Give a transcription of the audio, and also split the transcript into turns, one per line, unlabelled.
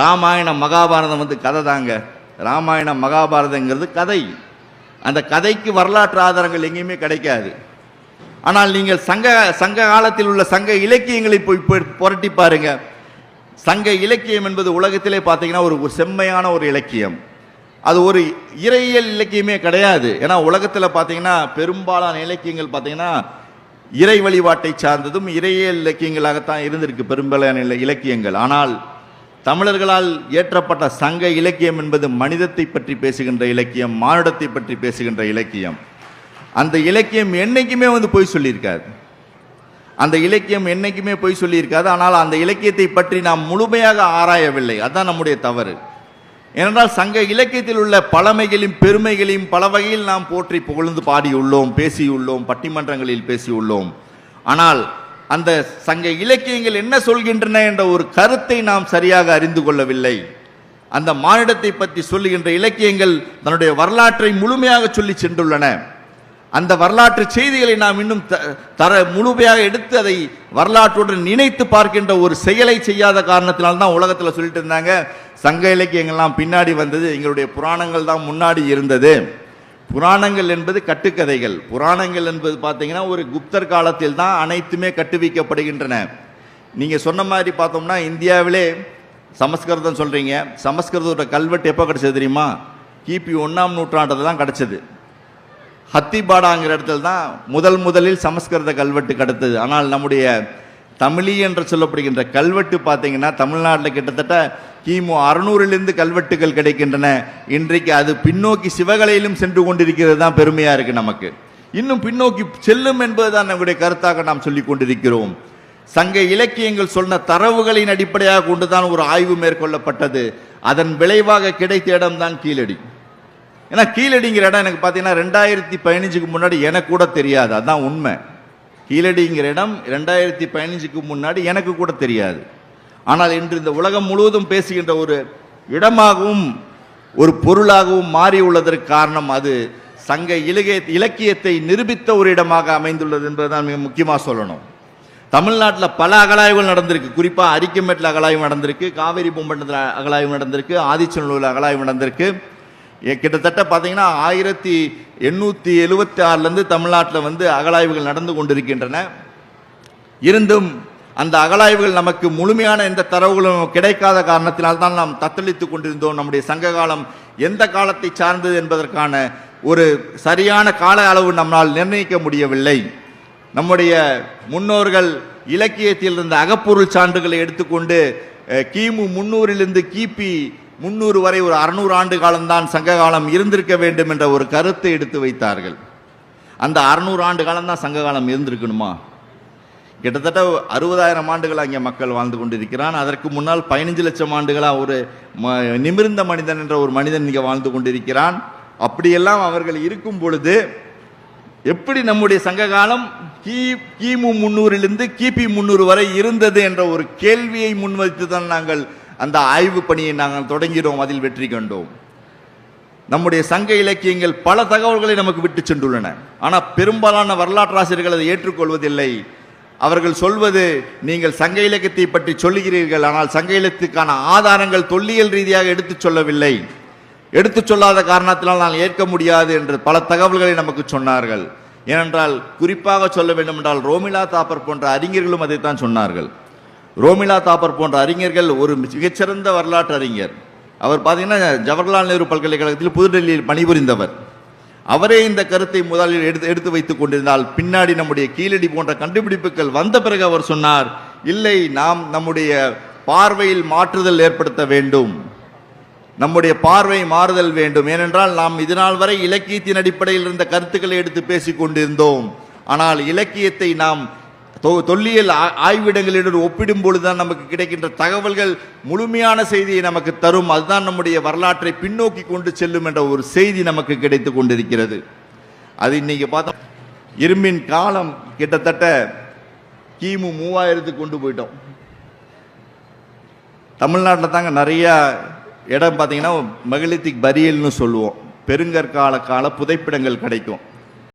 ராமாயணம் மகாபாரதம் வந்து கதை தாங்க. ராமாயணம் மகாபாரதங்கிறது கதை. அந்த கதைக்கு வரலாற்று ஆதாரங்கள் எங்கேயுமே கிடைக்காது. ஆனால் நீங்கள் சங்க சங்க காலத்தில் உள்ள சங்க இலக்கியங்களை போய் புரட்டி பாருங்க. சங்க இலக்கியம் என்பது உலகத்திலே பார்த்தீங்கன்னா ஒரு செம்மையான ஒரு இலக்கியம். அது ஒரு இறையியல் இலக்கியமே கிடையாது. ஏன்னா உலகத்தில் பார்த்தீங்கன்னா பெரும்பாலான இலக்கியங்கள் பார்த்தீங்கன்னா இறை வழிபாட்டை சார்ந்ததும் இறையியல் இலக்கியங்களாகத்தான் இருந்திருக்கு பெரும்பாலான இலக்கியங்கள். ஆனால் தமிழர்களால் இயற்றப்பட்ட சங்க இலக்கியம் என்பது மனிதத்தை பற்றி பேசுகின்ற இலக்கியம் மானுடத்தை பற்றி பேசுகின்ற இலக்கியம். அந்த இலக்கியம் என்னைக்குமே வந்து பொய் சொல்லியிருக்காது அந்த இலக்கியம் என்னைக்குமே பொய் சொல்லியிருக்காது. ஆனால் அந்த இலக்கியத்தை பற்றி நாம் முழுமையாக ஆராயவில்லை. அதுதான் நம்முடைய தவறு. ஏனென்றால் சங்க இலக்கியத்தில் உள்ள பழமைகளையும் பெருமைகளையும் பல வகையில் நாம் போற்றி புகழ்ந்து பாடியுள்ளோம் பேசியுள்ளோம் பட்டிமன்றங்களில் பேசியுள்ளோம். ஆனால் அந்த சங்க இலக்கியங்கள் என்ன சொல்கின்றன என்ற ஒரு கருத்தை நாம் சரியாக அறிந்து கொள்ளவில்லை. அந்த மானிடத்தை பற்றி சொல்லுகின்ற இலக்கியங்கள் தன்னுடைய வரலாற்றை முழுமையாக சொல்லி சென்றுள்ளன. அந்த வரலாற்று செய்திகளை நாம் இன்னும் த- தர முழுமையாக எடுத்து அதை வரலாற்றுடன் இணைத்து பார்க்கின்ற ஒரு செயலை செய்யாத காரணத்தினால்தான் தான் உலகத்தில் சொல்லிட்டு இருந்தாங்க. சங்க இலக்கியங்கள்லாம் பின்னாடி வந்தது. எங்களுடைய புராணங்கள் தான் முன்னாடி இருந்தது. புராணங்கள் என்பது கட்டுக்கதைகள். புராணங்கள் என்பது பார்த்தீங்கன்னா ஒரு குப்தர் காலத்தில் தான் அனைத்துமே கட்டுவிக்கப்படுகின்றன. நீங்கள் சொன்ன மாதிரி பார்த்தோம்னா இந்தியாவிலே சமஸ்கிருதம் சொல்கிறீங்க சமஸ்கிருதத்தோட கல்வெட்டு எப்போ கிடச்சது தெரியுமா? கிபி ஒன்றாம் நூற்றாண்டில் தான் கிடச்சிது. ஹத்திபாடாங்கிற இடத்துல தான் முதல் முதலில் சமஸ்கிருத கல்வெட்டு கிடத்தது. ஆனால் நம்முடைய தமிழி என்று சொல்லப்படுகின்ற கல்வெட்டு பார்த்தீங்கன்னா தமிழ்நாட்டில் கிட்டத்தட்ட கிமு அறுநூறிலிருந்து கல்வெட்டுகள் கிடைக்கின்றன. இன்றைக்கு அது பின்னோக்கி சிவகலையிலும் சென்று கொண்டிருக்கிறது தான் பெருமையாக இருக்குது நமக்கு. இன்னும் பின்னோக்கி செல்லும் என்பதுதான் நம்முடைய கருத்தாக நாம் சொல்லிக் கொண்டிருக்கிறோம். சங்க இலக்கியங்கள் சொன்ன தரவுகளின் அடிப்படையாக கொண்டுதான் ஒரு ஆய்வு மேற்கொள்ளப்பட்டது. அதன் விளைவாக கிடைத்த இடம்தான் கீழடி. ஏன்னா கீழடிங்கிற இடம் எனக்கு பார்த்தீங்கன்னா ரெண்டாயிரத்தி பதினஞ்சுக்கு முன்னாடி எனக்கு கூட தெரியாது. அதுதான் உண்மை. கீழடிங்கிற இடம் ரெண்டாயிரத்தி பதினஞ்சுக்கு முன்னாடி எனக்கு கூட தெரியாது. ஆனால் இன்று இந்த உலகம் முழுவதும் பேசுகின்ற ஒரு இடமாகவும் ஒரு பொருளாகவும் மாறி உள்ளதற்கு காரணம் அது சங்க இலக்கிய இலக்கியத்தை நிரூபித்த ஒரு இடமாக அமைந்துள்ளது என்பதுதான் மிக முக்கியமாக சொல்லணும். தமிழ்நாட்டில் பல அகலாய்வுகள் நடந்திருக்கு. குறிப்பாக அரிக்கமேட்டில் அகலாய்வு நடந்திருக்கு காவேரி பூம்பட்டத்தில் அகலாய்வு நடந்திருக்கு ஆதிச்சநல்லூரில் அகலாய்வு நடந்திருக்கு. கிட்டத்தட்ட பார்த்தீங்கன்னா ஆயிரத்தி எண்ணூற்றி எழுபத்தி ஆறுலேருந்து தமிழ்நாட்டில் வந்து அகலாய்வுகள் நடந்து கொண்டிருக்கின்றன. இருந்தும் அந்த அகலாய்வுகள் நமக்கு முழுமையான எந்த தரவுகளும் கிடைக்காத காரணத்தினால் தான் நாம் தத்தளித்துக் கொண்டிருந்தோம். நம்முடைய சங்க காலம் எந்த காலத்தை சார்ந்தது என்பதற்கான ஒரு சரியான கால அளவு நம்மால் நிர்ணயிக்க முடியவில்லை. நம்முடைய முன்னோர்கள் இலக்கியத்தில் இருந்த அகப்பொருள் சான்றுகளை எடுத்துக்கொண்டு கிமு முன்னூறிலிருந்து கிபி முன்னூறு வரை ஒரு அறுநூறு ஆண்டு காலம்தான் சங்க காலம் இருந்திருக்க வேண்டும் என்ற ஒரு கருத்தை எடுத்து வைத்தார்கள். அந்த அறுநூறு ஆண்டு காலம்தான் சங்க காலம் இருந்திருக்கணுமா? கிட்டத்தட்ட அறுபதாயிரம் ஆண்டுகள் அங்கே மக்கள் வாழ்ந்து கொண்டிருக்கிறான். அதற்கு முன்னால் பதினஞ்சு லட்சம் ஆண்டுகளாக ஒரு ம- நிமிர்ந்த மனிதன் என்ற ஒரு மனிதன் இங்கே வாழ்ந்து கொண்டிருக்கிறான். அப்படியெல்லாம் அவர்கள் இருக்கும் பொழுது எப்படி நம்முடைய சங்க காலம் கி கிமு முன்னூறிலிருந்து கிபி முன்னூறு வரை இருந்தது என்ற ஒரு கேள்வியை முன்வைத்து தான் நாங்கள் அந்த ஆய்வு பணியை நாங்கள் தொடங்கினோம் அதில் வெற்றி கண்டோம். நம்முடைய சங்க இலக்கியங்கள் பல தகவல்களை நமக்கு விட்டு சென்றுள்ளன. ஆனால் பெரும்பாலான வரலாற்றாசிரியர்கள் அதை ஏற்றுக்கொள்வதில்லை. அவர்கள் சொல்வது நீங்கள் சங்க இலக்கியத்தை பற்றி சொல்லுகிறீர்கள் ஆனால் சங்க இலக்கியத்துக்கான ஆதாரங்கள் தொல்லியல் ரீதியாக எடுத்துச் சொல்லவில்லை. எடுத்துச் சொல்லாத காரணத்தினால் நான் ஏற்க முடியாது என்று பல தகவல்களை நமக்கு சொன்னார்கள். ஏனென்றால் குறிப்பாக சொல்ல வேண்டும் என்றால் ரோமிலா தாப்பர் போன்ற அறிஞர்களும் அதைத்தான் சொன்னார்கள். ரோமிலா தாப்பர் போன்ற அறிஞர்கள் ஒரு மிகச்சிறந்த வரலாற்று அறிஞர். அவர் பார்த்தீங்கன்னா ஜவஹர்லால் நேரு பல்கலைக்கழகத்தில் புதுடெல்லியில் பணிபுரிந்தவர். அவரே இந்த கருத்தை முதலில் எடுத்து எடுத்து வைத்துக் கொண்டிருந்தால் பின்னாடி நம்முடைய கீழடி போன்ற கண்டுபிடிப்புகள் வந்த பிறகு அவர் சொன்னார் இல்லை நாம் நம்முடைய பார்வையில் மாற்றுதல் ஏற்படுத்த வேண்டும். நம்முடைய பார்வை மாறுதல் வேண்டும். ஏனென்றால் நாம் இதுநாள் வரை இலக்கியத்தின் அடிப்படையில் இருந்த கருத்துக்களை எடுத்து பேசிக் கொண்டிருந்தோம். ஆனால் இலக்கியத்தை நாம் தொல்லியல் ஆ- ஆய்விடங்களுடன் ஒப்பிடும் பொழுதுதான் நமக்கு கிடைக்கின்ற தகவல்கள் முழுமையான செய்தியை நமக்கு தரும். அதுதான் நம்முடைய வரலாற்றை பின்னோக்கி கொண்டு செல்லும் என்ற ஒரு செய்தி நமக்கு கிடைத்து கொண்டிருக்கிறது. அது இன்னைக்கு பார்த்தோம் இரும்பின் காலம் கிட்டத்தட்ட கிமு மூவாயிரத்துக்கு கொண்டு போயிட்டோம். தமிழ்நாட்டில் தாங்க நிறைய இடம் பார்த்தீங்கன்னா மெகலித்திக் பரியல்னு சொல்லுவோம். பெருங்கற்கால கால புதைப்பிடங்கள் கிடைக்கும்.